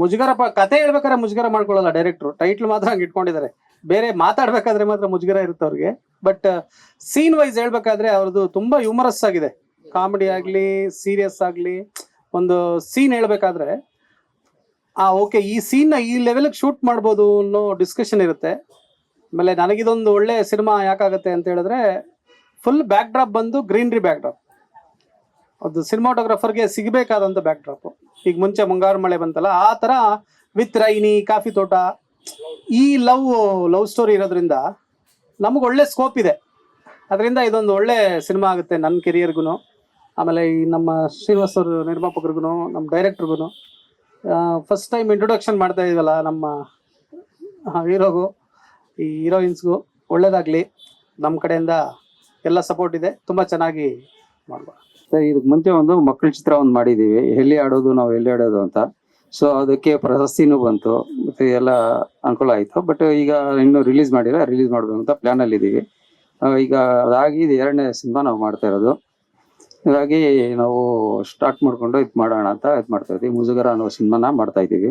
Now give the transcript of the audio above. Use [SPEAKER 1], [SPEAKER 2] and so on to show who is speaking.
[SPEAKER 1] ಮುಜುಗರ ಕತೆ ಹೇಳ್ಬೇಕಾದ್ರೆ ಮುಜುಗರ ಮಾಡ್ಕೊಳ್ಳಲ್ಲ ಡೈರೆಕ್ಟ್ರು ಟೈಟ್ಲ್ ಮಾತ್ರ ಹಂಗೆ ಇಟ್ಕೊಂಡಿದ್ದಾರೆ. ಬೇರೆ ಮಾತಾಡ್ಬೇಕಾದ್ರೆ ಮಾತ್ರ ಮುಜುಗರ ಇರುತ್ತೆ ಅವ್ರಿಗೆ. ಬಟ್ ಸೀನ್ ವೈಸ್ ಹೇಳ್ಬೇಕಾದ್ರೆ ಅವ್ರದ್ದು ತುಂಬಾ ಹ್ಯೂಮರಸ್ ಆಗಿದೆ. ಕಾಮಿಡಿ ಆಗ್ಲಿ ಸೀರಿಯಸ್ ಆಗ್ಲಿ, ಒಂದು ಸೀನ್ ಹೇಳ್ಬೇಕಾದ್ರೆ, ಆ ಓಕೆ ಈ ಸೀನ್ ಈ ಲೆವೆಲ್ಗೆ ಶೂಟ್ ಮಾಡ್ಬೋದು ಅನ್ನೋ ಡಿಸ್ಕಷನ್ ಇರುತ್ತೆ. ಆಮೇಲೆ ನನಗಿದೊಂದು ಒಳ್ಳೆ ಸಿನಿಮಾ ಯಾಕಾಗತ್ತೆ ಅಂತ ಹೇಳಿದ್ರೆ ಫುಲ್ ಬ್ಯಾಕ್ ಡ್ರಾಪ್ ಬಂದು ಗ್ರೀನ್ರಿ ಬ್ಯಾಕ್ ಡ್ರಾಪ್ ಅದು ಸಿನಿಮಾಟೋಗ್ರಾಫರ್ಗೆ ಸಿಗಬೇಕಾದಂಥ ಬ್ಯಾಕ್ ಡ್ರಾಪ್ ಈಗ ಮುಂಚೆ ಮುಂಗಾರು ಮಳೆ ಬಂತಲ್ಲ, ಆ ತರ ವಿತ್ ರೈನಿ ಕಾಫಿ ತೋಟ, ಈ ಲವ್ ಲವ್ ಸ್ಟೋರಿ ಇರೋದ್ರಿಂದ ನಮ್ಗೆ ಒಳ್ಳೆ ಸ್ಕೋಪ್ ಇದೆ. ಅದರಿಂದ ಇದೊಂದು ಒಳ್ಳೆ ಸಿನಿಮಾ ಆಗುತ್ತೆ ನನ್ನ ಕೆರಿಯರ್ಗೂ ಆಮೇಲೆ ಈ ನಮ್ಮ ಶ್ರೀನಿವಾಸ್ ಅವರು ನಿರ್ಮಾಪಕರಿಗೂ ನಮ್ಮ ಡೈರೆಕ್ಟ್ರಿಗೂ ಫಸ್ಟ್ ಟೈಮ್ ಇಂಟ್ರೊಡಕ್ಷನ್ ಮಾಡ್ತಾ ಇದೀವಲ್ಲ ನಮ್ಮ ಹೀರೋಗು, ಈ ಹೀರೋಯಿನ್ಸ್ಗೂ ಒಳ್ಳೇದಾಗಲಿ. ನಮ್ಮ ಕಡೆಯಿಂದ ಎಲ್ಲ ಸಪೋರ್ಟ್ ಇದೆ. ತುಂಬ ಚೆನ್ನಾಗಿ ಮಾಡ್ಬೋದು
[SPEAKER 2] ಸರ್ ಇದಕ್ ಮುಂಚೆ ಒಂದು ಮಕ್ಕಳ ಚಿತ್ರ ಒಂದು ಮಾಡಿದೀವಿ. ಎಲ್ಲಿ ಆಡೋದು, ನಾವು ಎಲ್ಲಿ ಆಡೋದು ಅಂತ. ಸೊ ಅದಕ್ಕೆ ಪ್ರಶಸ್ತಿನೂ ಬಂತು. ಮತ್ತೆ ಎಲ್ಲ ಅನುಕೂಲ ಆಯ್ತು. ಬಟ್ ಈಗ ಇನ್ನು ರಿಲೀಸ್ ಮಾಡಿಲ್ಲ. ರಿಲೀಸ್ ಮಾಡಬೇಕು ಅಂತ ಪ್ಲಾನ್ ಅಲ್ಲಿ ಇದೀವಿ. ಈಗ ಅದಾಗಿ ಇದು ಎರಡನೇ ಸಿನಿಮಾ ನಾವು ಮಾಡ್ತಾ ಇರೋದು. ಹಾಗಾಗಿ ನಾವು ಸ್ಟಾರ್ಟ್ ಮಾಡ್ಕೊಂಡು ಇದು ಮಾಡೋಣ ಅಂತ ಇದು ಮಾಡ್ತಾ ಇದ್ದೀವಿ ಮುಜುಗರ ಅನ್ನೋ ಸಿನಿಮಾನ ಮಾಡ್ತಾ ಇದ್ದೀವಿ